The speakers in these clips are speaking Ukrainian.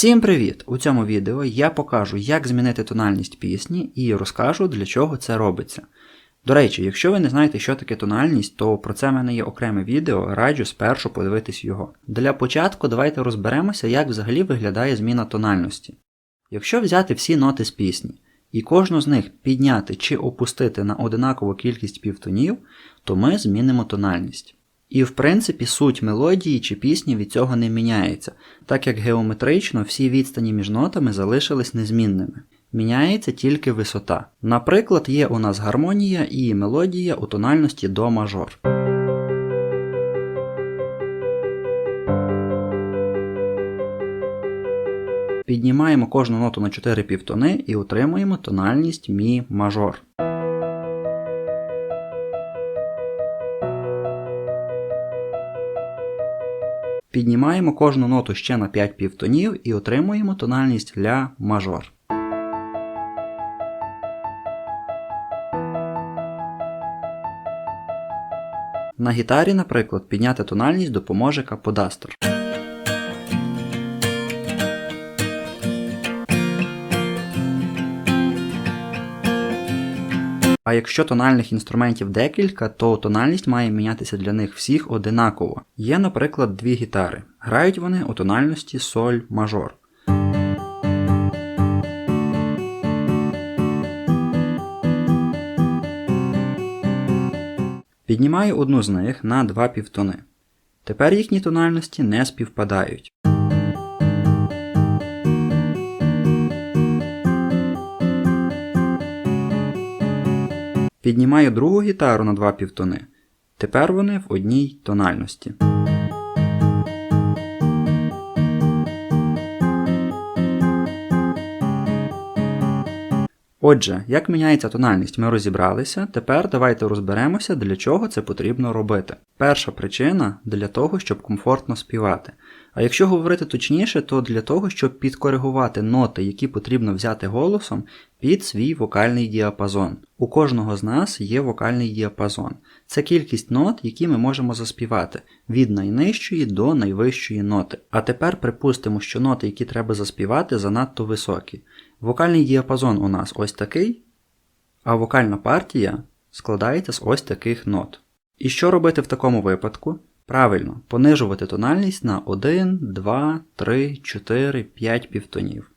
Всім привіт! У цьому відео я покажу, як змінити тональність пісні і розкажу, для чого це робиться. До речі, якщо ви не знаєте, що таке тональність, то про це в мене є окреме відео, раджу спершу подивитись його. Для початку давайте розберемося, як взагалі виглядає зміна тональності. Якщо взяти всі ноти з пісні і кожну з них підняти чи опустити на одинакову кількість півтонів, то ми змінимо тональність. І в принципі суть мелодії чи пісні від цього не міняється, так як геометрично всі відстані між нотами залишились незмінними. Міняється тільки висота. Наприклад, є у нас гармонія і мелодія у тональності до мажор. Піднімаємо кожну ноту на 4 півтони і отримуємо тональність мі мажор. Піднімаємо кожну ноту ще на 5 півтонів і отримуємо тональність ля мажор. На гітарі, наприклад, підняти тональність допоможе каподастер. А якщо тональних інструментів декілька, то тональність має мінятися для них всіх одинаково. Є, наприклад, дві гітари. Грають вони у тональності соль мажор. Піднімаю одну з них на два півтони. Тепер їхні тональності не співпадають. Піднімаю другу гітару на два півтони. Тепер вони в одній тональності. Отже, як міняється тональність, ми розібралися. Тепер давайте розберемося, для чого це потрібно робити. Перша причина для того, щоб комфортно співати. А якщо говорити точніше, то для того, щоб підкоригувати ноти, які потрібно взяти голосом під свій вокальний діапазон. У кожного з нас є вокальний діапазон. Це кількість нот, які ми можемо заспівати від найнижчої до найвищої ноти. А тепер припустимо, що ноти, які треба заспівати, занадто високі. Вокальний діапазон у нас ось такий, а вокальна партія складається з ось таких нот. І що робити в такому випадку? Правильно, понижувати тональність на 1, 2, 3, 4, 5 півтонів.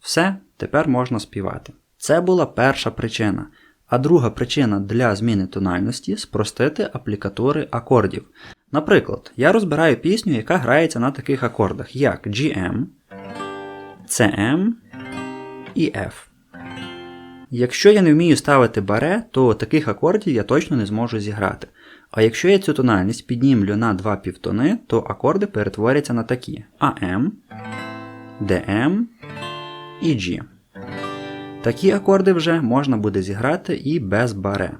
Все, тепер можна співати. Це була перша причина. А друга причина для зміни тональності спростити аплікатури акордів. Наприклад, я розбираю пісню, яка грається на таких акордах, як GM, CM і F. Якщо я не вмію ставити баре, то таких акордів я точно не зможу зіграти. А якщо я цю тональність піднімлю на два півтони, то акорди перетворяться на такі АМ, ДМ і G. Такі акорди вже можна буде зіграти і без баре.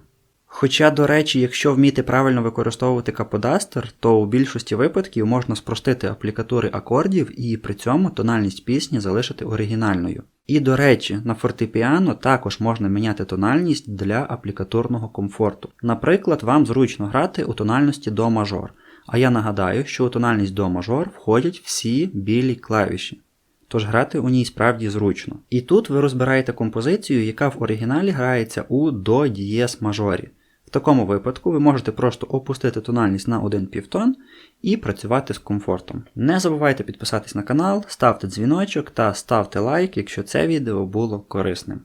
Хоча, до речі, якщо вміти правильно використовувати каподастер, то у більшості випадків можна спростити аплікатури акордів і при цьому тональність пісні залишити оригінальною. І, до речі, на фортепіано також можна міняти тональність для аплікатурного комфорту. Наприклад, вам зручно грати у тональності до мажор. А я нагадаю, що у тональність до мажор входять всі білі клавіші. Тож грати у ній справді зручно. І тут ви розбираєте композицію, яка в оригіналі грається у до дієс мажорі. В такому випадку ви можете просто опустити тональність на один півтон і працювати з комфортом. Не забувайте підписатись на канал, ставте дзвіночок та ставте лайк, якщо це відео було корисним.